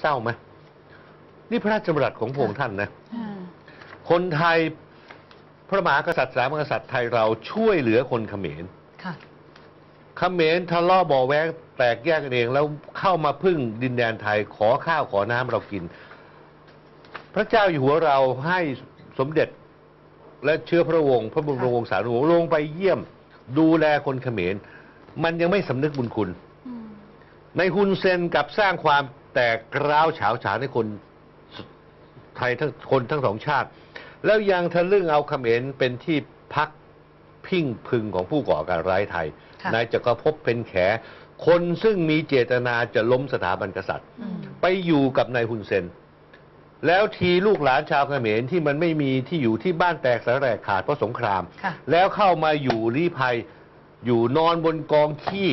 เศร้าไหมนี่พระราชดำรัสของพระองค์ท่านนะค่ะคนไทยพระมหากษัตริย์สามกษัตริย์ไทยเราช่วยเหลือคนเขมรค่ะเขมรทะเลาะเบาะแว้งแตกแยกกันเองแล้วเข้ามาพึ่งดินแดนไทยขอข้าวขอน้ำเรากิน พระเจ้าอยู่หัวเราให้สมเด็จและเชื้อพระวงศ์พระบรมวงศานุวงศ์ลงไปเยี่ยม ดูแลคนเขมร มันยังไม่สำนึกบุญคุณอืมในฮุนเซนกลับสร้างความ แตกร้าวเฉาวฉานให้คนไทยทั้งคนทั้งสองชาติ แล้วยังทะลึ่งเอาเขมรเป็นที่พักพิงพึงของผู้ก่อการร้ายไทยค่ะนายจักรภพเป็นแข คนซึ่งมีเจตนาจะล้มสถาบันกษัตริย์อืมไปอยู่กับนายฮุนเซน แล้วทีลูกหลานชาวเขมรที่มันไม่มีที่อยู่ที่บ้านแตกสาแหรกขาดเพราะสงครามค่ะแล้วเข้ามาอยู่รีภัยอยู่นอนบนกองขี้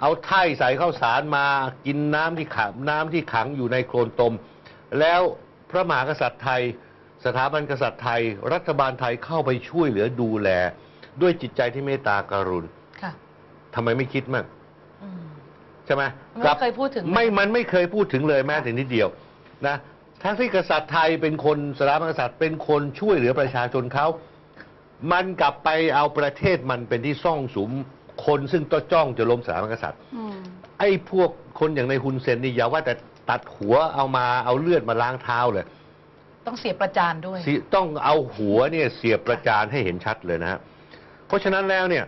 เอาไถ่ใส่ข้าวสารมากินน้ำที่ขังน้ำที่ขังอยู่ในโคลนตม แล้วพระมหากษัตริย์ไทย สถาบันกษัตริย์ไทย รัฐบาลไทยเข้าไปช่วยเหลือดูแล ด้วยจิตใจที่เมตตากรุณค่ะทำไมไม่คิดมั่งอืมใช่ไหมไม่เคยพูดถึงไม่มันไม่เคยพูดถึงเลยแม้แต่นิดเดียวนะทั้งที่กษัตริย์ไทยเป็นคนสถาบันกษัตริย์เป็นคนช่วยเหลือประชาชนเขา มันกลับไปเอาประเทศมันเป็นที่ซ่องสุม คนซึ่งต้อจ้องจะล้มสถาบันกษัตริย์ อืม ไอ้พวกคนอย่างในฮุนเซนนี่อย่าว่าแต่ตัดหัวเอามาเอาเลือดมาล้างเท้าเลย ต้องเสียประจานด้วย สิต้องเอาหัวเนี่ยเสียบประจานให้เห็นชัดเลยนะฮะเพราะฉะนั้นแล้วเนี่ย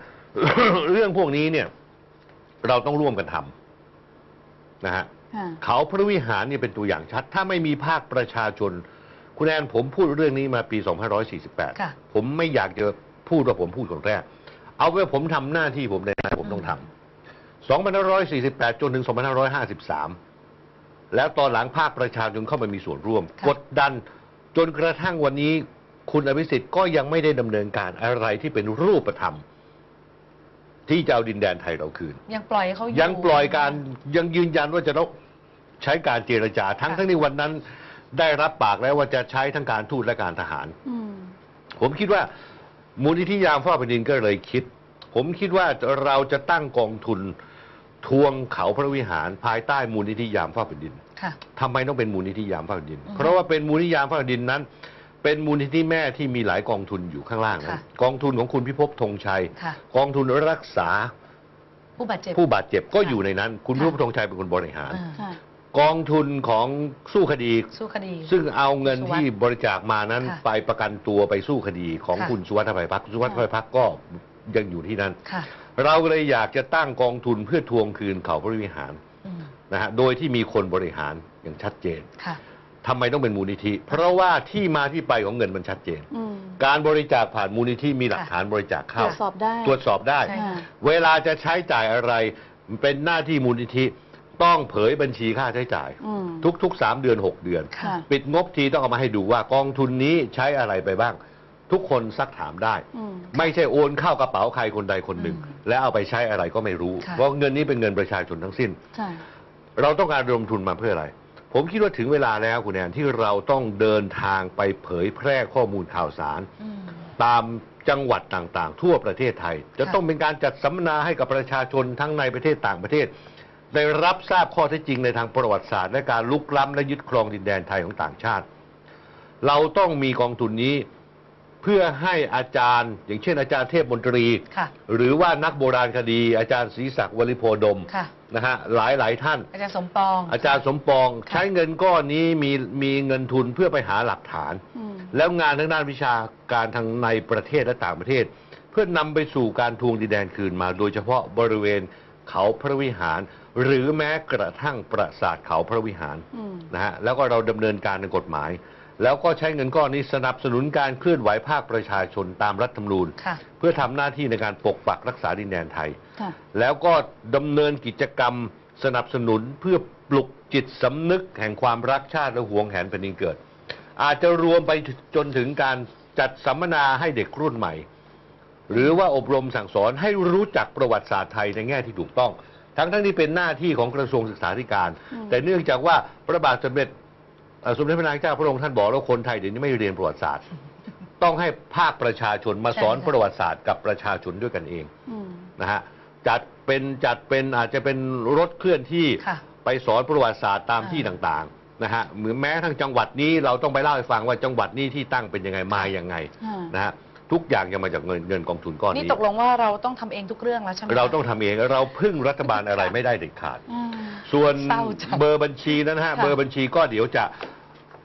เรื่องพวกนี้เนี่ย เราต้องร่วมกันทำนะฮะค่ะ เขาพระวิหารเนี่ยเป็นตัวอย่างชัด ถ้าไม่มีภาคประชาชน คุณแอนผมพูดเรื่องนี้มาปี ค่ะ 2548 ผมไม่อยากจะพูดว่าผมพูดคนแรก เอาไว้ผมทำหน้าที่ผมในหน้าที่ผมต้องทำ2548 จนถึง 2553 แล้วตอนหลังภาคประชาชนเข้ามามีส่วนร่วมค่ะกดดันจนกระทั่งวันนี้คุณอภิสิทธิ์ก็ยังไม่ได้ดำเนินการอะไรที่เป็นรูปธรรม ที่จะเอาดินแดนไทยเราคืน ยังปล่อยให้เขาอยู่ยังปล่อยการยังยืนยันว่าจะต้องใช้การเจรจา ทั้งค่ะทั้งที่วันนั้นได้รับปากแล้วว่าจะใช้ทั้งการทูตและการทหารอืมผมคิดว่า มูลนิธิยามเฝ้าแผ่นดินก็เลยคิด ผมคิดว่าเราจะตั้งกองทุนทวงเขาพระวิหารภายใต้มูลนิธิยามเฝ้าแผ่นดินค่ะทำไมต้องเป็นมูลนิธิยามเฝ้าแผ่นดินอือฮึเพราะว่าเป็นมูลนิธิยามเฝ้าแผ่นดินนั้น เป็นมูลนิธิแม่ที่มีหลายกองทุนอยู่ข้างล่างนะค่ะกองทุนของคุณพิภพธงชัยค่ะกองทุนรักษาผู้บาดเจ็บผู้บาดเจ็บก็ค่ะอยู่ในนั้น คุณค่ะพิภพธงชัยเป็นคนบริหารอ่าค่ะ กองทุนของสู้คดี สู้คดี ซึ่งเอาเงินสุวัสดิ์ที่บริจาคมานั้น ค่ะไปประกันตัวไปสู้คดีของค่ะ คุณสุวัสดิ์ไพพักคุณสุวัสดิ์ไพพักก็ยังอยู่ที่นั่น ค่ะเราเลยอยากจะตั้งกองทุนเพื่อทวงคืนเขาพระวิหารอืมนะฮะโดยที่มีคนบริหารอย่างชัดเจนค่ะ ทำไมต้องเป็นมูลนิธิ เพราะว่าที่มาที่ไปของเงินมันชัดเจน อืมการบริจาคผ่านมูลนิธิมีหลักฐานบริจาคตรเข้า วจสอบได้ตรวจสอบได้ ใช่ ค่ะ เวลาจะใช้จ่ายอะไรเป็นหน้าที่มูลนิธิ ต้องเผยบัญชีค่าใช้จ่าย อืม ทุกๆสามเดือนหกเดือน ค่ะปิดงบทีต้องเอามาให้ดูว่ากองทุนนี้ใช้อะไรไปบ้าง ทุกคนซักถามได้ อืมไม่ใช่โอนเข้ากระเป๋าใครคนใดคนหนึ่ง อืมแล้วเอาไปใช้อะไรก็ไม่รู้ ค่ะ เพราะเงินนี้เป็นเงินประชาชนทั้งสิ้น ใช่ เราต้องการระดมทุนมาเพื่ออะไร ผมคิดว่าถึงเวลาแล้วคุณแอนที่เราต้องเดินทางไปเผยแพร่ข้อมูลข่าวสาร อืม ตามจังหวัดต่างๆ ทั่วประเทศไทย จะค่ะ ต้องเป็นการจัดสัมมนาให้กับประชาชนทั้งในประเทศต่างประเทศ ได้รับทราบข้อเท็จจริงในทางประวัติศาสตร์ และการลุกล้ำและยึดครองดินแดนไทยของต่างชาติ เราต้องมีกองทุนนี้เพื่อให้อาจารย์ อย่างเช่น อาจารย์เทพมนตรี ค่ะ หรือว่านักโบราณคดี อาจารย์ศรีศักดิ์วลิโพดมค่ะ นะฮะหลายหลายๆท่าน อาจารย์สมปอง อาจารย์สมปองค่ะ ใช้เงินก้อนนี้มีมีเงินทุนเพื่อไปหาหลักฐาน อืม แล้วงานทางด้านวิชาการทางในประเทศและต่างประเทศ เพื่อนำไปสู่การทวงดินแดนคืนมา โดยเฉพาะบริเวณ เขาพระวิหาร หรือแม้กระทั่งปราสาทเขาพระวิหารอืมนะฮะแล้วก็เราดำเนินการในกฎหมาย แล้วก็ใช้เงินก้อนนี้สนับสนุนการเคลื่อนไหวภาคประชาชนตามรัฐธรรมนูญค่ะเพื่อทำหน้าที่ในการปกปักรักษาดินแดนไทยค่ะแล้วก็ดำเนินกิจกรรมสนับสนุนเพื่อปลุกจิตสำนึกแห่งความรักชาติและหวงแหนแผ่นดินเกิด อาจจะรวมไปจนถึงการจัดสัมมนาให้เด็กรุ่นใหม่ หรือว่าอบรมสั่งสอนให้รู้จักประวัติศาสตร์ไทยในแง่ที่ถูกต้อง ทั้งทั้งที่เป็นหน้าที่ของกระทรวงศึกษาธิการอืมแต่เนื่องจากว่าพระบาทสมเด็จเอ่อสมเด็จพระนางเจ้าพระองค์ท่านบอกแล้วคนไทยเดี๋ยวนี้ไม่เรียนประวัติศาสตร์ ต้องให้ภาคประชาชนมาสอนใช่ค่ะ ประวัติศาสตร์กับประชาชนด้วยกันเอง อืม นะฮะจัดเป็นจัดเป็นอาจจะเป็นรถเคลื่อนที่ค่ะไปไปสอนประวัติศาสตร์ตามอ่า ที่ต่างๆนะฮะเหมือนแม้ทั้งจังหวัดนี้เราต้องไปเล่าให้ฟังว่าจังหวัดนี้ที่ตั้งเป็นยังไงมายังไงค่ะนะฮะ ทุกอย่างจะมาจากเงินเงินกองทุนก้อนนี่นี้ตกลงว่าเราต้องทำเองทุกเรื่องแล้วใช่ไหมคะเราต้องทำเองเราพึ่งรัฐบาลอะไรไม่ได้เด็ดขาด อืม ส่วนเศร้าจังเบอร์บัญชีนั้นนะฮะค่ะ เบอร์บัญชีก็เดี๋ยวจะ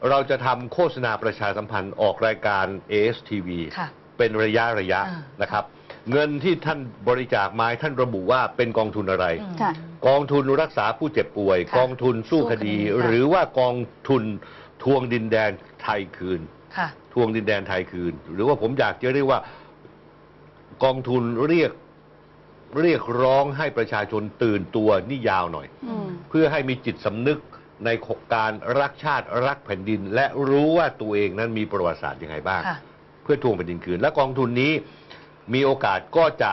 เราจะทำโฆษณาประชาสัมพันธ์ออกรายการ ASTV ค่ะ เป็นระยะระยะอ่าน นะครับ เงินที่ท่านบริจาคมาให้ท่านระบุว่าเป็นกองทุนอะไร อืม ค่ะ กองทุนรักษาผู้เจ็บป่วย ค่ะกองทุนสู้คดี สู้คดีค่ะ หรือว่ากองทุนทวงดินแดนไทยคืน ค่ะ ทวงดินแดนไทยคืน หรือว่าผมอยากจะเรียกว่ากองทุนเรียกเรียกร้องให้ประชาชนตื่นตัวนี่ยาวหน่อยอืมเพื่อให้มีจิตสำนึกในการรักชาติรักแผ่นดิน และรู้ว่าตัวเองนั้นมีประวัติศาสตร์ยังไงบ้างค่ะเพื่อทวงแผ่นดินคืน และกองทุนนี้มีโอกาสก็จะ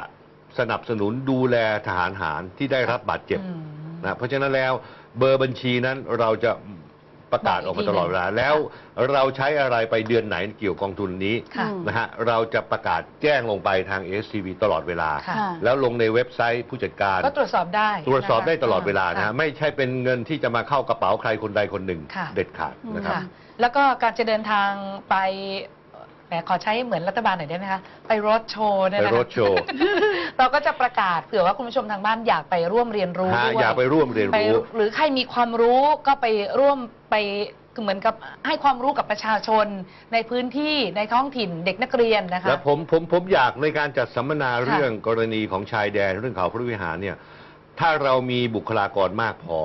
สนับสนุนดูแลทหารหารที่ได้รับบาดเจ็บอืมนะเพราะฉะนั้นแล้วเบอร์บัญชีนั้นเราจะ ประกาศออกมาตลอดเวลาบอกอีกทีหนึ่งแล้วเราใช้อะไรไปเดือนไหนเกี่ยวกับกองทุนนี้ค่ะอืมนะฮะเราจะประกาศแจ้งลงไปทาง SCV ตลอดเวลาค่ะค่ะ แล้วลงในเว็บไซต์ผู้จัดการ ก็ตรวจสอบได้ตรวจสอบนะคะได้ตลอดเวลานะค่ฮะไม่ใช่เป็นเงินที่จะมาเข้ากระเป๋าใครคนใดคนหนึ่ง ค่ะ เด็ดขาดนะครับ ค่ะแล้วก็การจะเดินทางไป แหมขอใช้เหมือนรัฐบาลหน่อยได้ไหมคะ ไปรถโชว์เนี่ยไปนะคะรถโชว์ เราก็จะประกาศเผื่อว่าคุณผู้ชมทางบ้านอยากไปร่วมเรียนรู้ฮะด้วยอย่าไปร่วมเรียนไปรู้ หรือใครมีความรู้ก็ไปร่วมไปคือเหมือนกับให้ความรู้กับประชาชน ในพื้นที่ในท้องถิ่นเด็กนักเรียนนะคะ แล้วผมผมผมอยากในการจัดสัมมนาค่ะเรื่องกรณีของชายแดนเรื่องเขาพระวิหารเนี่ย ถ้าเรามีบุคลากรมากพอ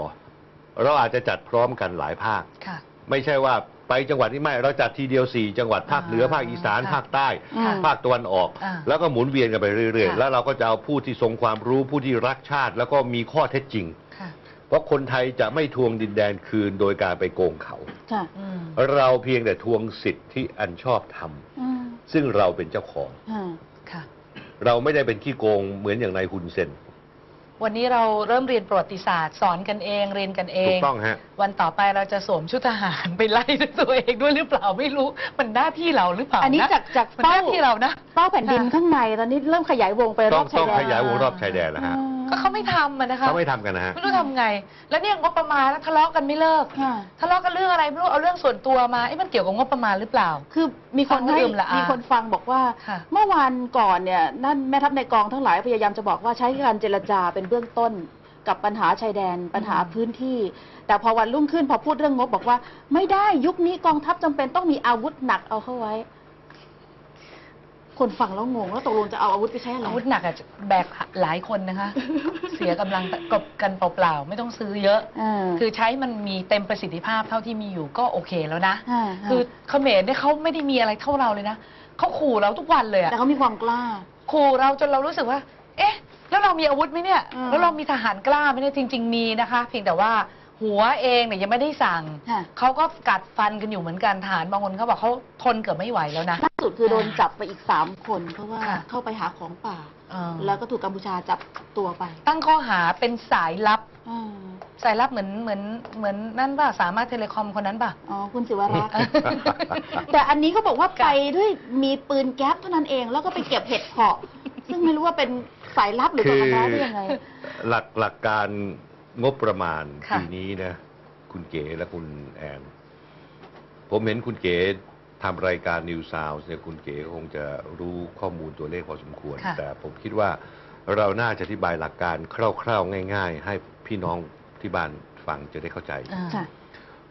เราอาจจะจัดพร้อมกันหลายภาค ค่ะ ไม่ใช่ว่า ไปจังหวัดนี้ไม่เราจัดทีเดียวสี่จังหวัดภาคเหนืออ่าภาคอีสานค่ะภาคใต้อืมภาคตะวันออก อ่าแล้วก็หมุนเวียนกันไปเรื่อย ๆ ค่ะ แล้วเราก็จะเอาผู้ที่ทรงความรู้ผู้ที่รักชาติ แล้วก็มีข้อเท็จจริง ค่ะ เพราะคนไทยจะไม่ทวงดินแดนคืนโดยการไปโกงเขา ค่ะอืม เราเพียงแต่ทวงสิทธิ์ที่อันชอบทำอืมซึ่งเราเป็นเจ้าของ ค่ะ ค่ะ เราไม่ได้เป็นขี้โกงเหมือนอย่างนายฮุนเซน วันนี้เราเริ่มเรียนประวัติศาสตร์สอนกันเองเรียนกันเอถูง กต้องฮะ วันต่อไปเราจะสวมชุดทหารไปไล่ตัวเองด้วยหรือเปล่าไม่รู้มันหน้าที่เราหรือเปล่าอันนี้ะจากจากมันหเป้าน้าที่เรานะ เป้าแผ่นดินค่ะข้างในตอนนี้เริ่มขยายวงไปรต้อองบชาต้ยองแดนขยายวงรอบชายแดนนะฮะ ก็เขาไม่ทำอะนะคะเขาไม่ทำกันนะฮะ ไม่รู้ทำไง แล้วเนี่ยงบประมาณแล้วทะเลาะกันไม่เลิกค่ะ ทะเลาะกันเรื่องอะไรไม่รู้เอาเรื่องส่วนตัวมาเอ๊ะมันเกี่ยวกับงบประมาณหรือเปล่า คือมีคนฟังแล้วให้อึมละอามีมีคนฟังบอกว่า ค่ะเมื่อวานก่อนเนี่ยนั่นแม่ทัพในกองทั้งหลายพยายามจะบอกว่าใช้การเจรจาเป็นเบื้องต้นกับปัญหาชายแดนปัญหาพื้นที่ แต่พอวันรุ่งขึ้นพอพูดเรื่องงบบอกว่า ไม่ได้ยุคนี้กองทัพจำเป็นต้องมีอาวุธหนักเอาเข้าไว้ คนฟังแล้วงงแล้วตกลงจะเอาอาวุธไปใช้อะไรอาวุธหนักอะแบกหลายคนนะคะ เสียกำลังกบกันเปล่าๆ ไม่ต้องซื้อเยอะาคือใช้มันมีเต็มประสิทธิภาพเท่าที่มีอยู่ก็โอเคแล้วนะาคือเขมรเนี่ยเขาไม่ได้มีอะไรเท่าเราเลยนะเขาขู่เราทุกวันเลยอะแต่เขามีความกล้า ขู่เราจนเรารู้สึกว่า เอ๊ะ แล้วเรามีอาวุธไหมเนี่ยอืมแล้วเรามีทหารกล้าไหมเนี่ยจริง ๆ มีนะคะ เพียงแต่ว่าหัวเองเนี่ยยังไม่ได้สั่งค่ะเขาก็กัดฟันกันอยู่เหมือนกันทหารบางคนเขาบอกเขาทนเกือบไม่ไหวแล้วนะล่า สุดคือโดนจับไปอีกสามคน เพราะว่าค่ะ เข้าไปหาของป่าเออแล้วก็ถูกกัมพูชาจับตัวไปตั้งข้อหาเป็นสายลับ อ่าสายลับเหมือนเหมือนเหมือนนั่นป่ะ สามารถเทเลคอมคนนั้นป่ะ อ๋อคุณศิวรักษ์ แต่อันนี้เขาบอกว่าไปด้วยมีปืนแก๊ปเท่านั้นเอง แล้วก็ไปเก็บเห็ดเผาะ ซึ่งไม่รู้ว่าเป็นสายลับหรือคืก่ออการร้ายได้ยังไง หลักหลักการงบประมาณค่ะ ปีนี้นะ คุณเก๋และคุณแอน ผมเห็นคุณเก๋ ทำรายการนิวซาวส์เนี่ยคุณเก๋คงจะรู้ข้อมูลตัวเลขพอสมควร ค่ะ แต่ผมคิดว่าเราน่าจะอธิบายหลักการคร่าวๆ ง่าย ๆ ให้พี่น้องที่บ้านฟังจะได้เข้าใจ อ่าค่ะ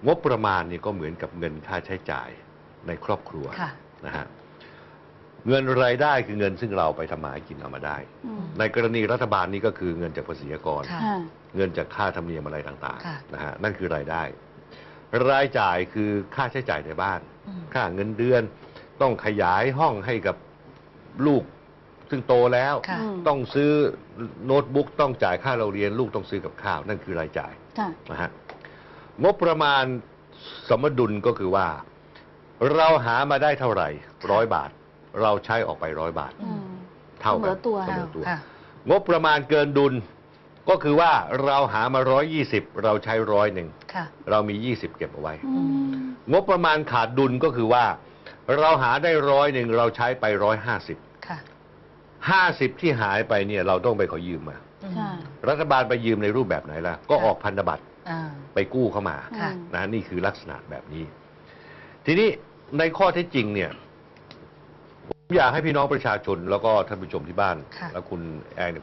งบประมาณนี่ก็เหมือนกับเงินค่าใช้จ่ายในครอบครัวค่ะ นะฮะเงินรายได้คือเงินซึ่งเราไปทำมาหากินเอามาได้ อืมในกรณีรัฐบาลนี่ก็คือเงินจากภาษีอากร ค่ะค่ะเงินจากค่าธรรมเนียมอะไรต่างค่ะ ๆนะฮะนั่นคือรายได้ รายจ่ายคือค่าใช้จ่ายในบ้านอืมค่าเงินเดือน ต้องขยายห้องให้กับลูกซึ่งโตแล้ว ค่ะอืมต้องซื้อโน้ตบุ๊กต้องจ่ายค่าเราเรียนลูกต้องซื้อกับข้าว นั่นคือรายจ่ายค่ะ นะฮะงบประมาณสมดุลก็คือว่า เราหามาได้เท่าไหร่ร้อยบาท เราใช้ออกไปร้อยบาท อืม เท่าเสมกัอตัว เสมอตัว ค่ะ งบประมาณเกินดุล ก็คือว่าเราหามาร้อยยี่สิบเราใช้ร้อยหนึ่งค่ะเรามียี่สิบเก็บเอาไว้ อืมงบประมาณขาดดุลก็คือว่า เราหาได้ร้อยหนึ่งเราใช้ไปร้อยห้าสิบค่ะห้าสิบที่หายไปเนี่ยเราต้องไปขอยืมมา อืมค่ะ รัฐบาลไปยืมในรูปแบบไหนล่ะ ก็ออกพันธบัตรอ่า ไปกู้เข้ามาค่ะ นะนี่คือลักษณะแบบนี้ ทีนี้ในข้อเท็จจริงเนี่ยผมอยากให้พี่น้องประชาชนแล้วก็ท่านผู้ชมที่บ้าน ค่ะ แล้วคุณแองเนี่ย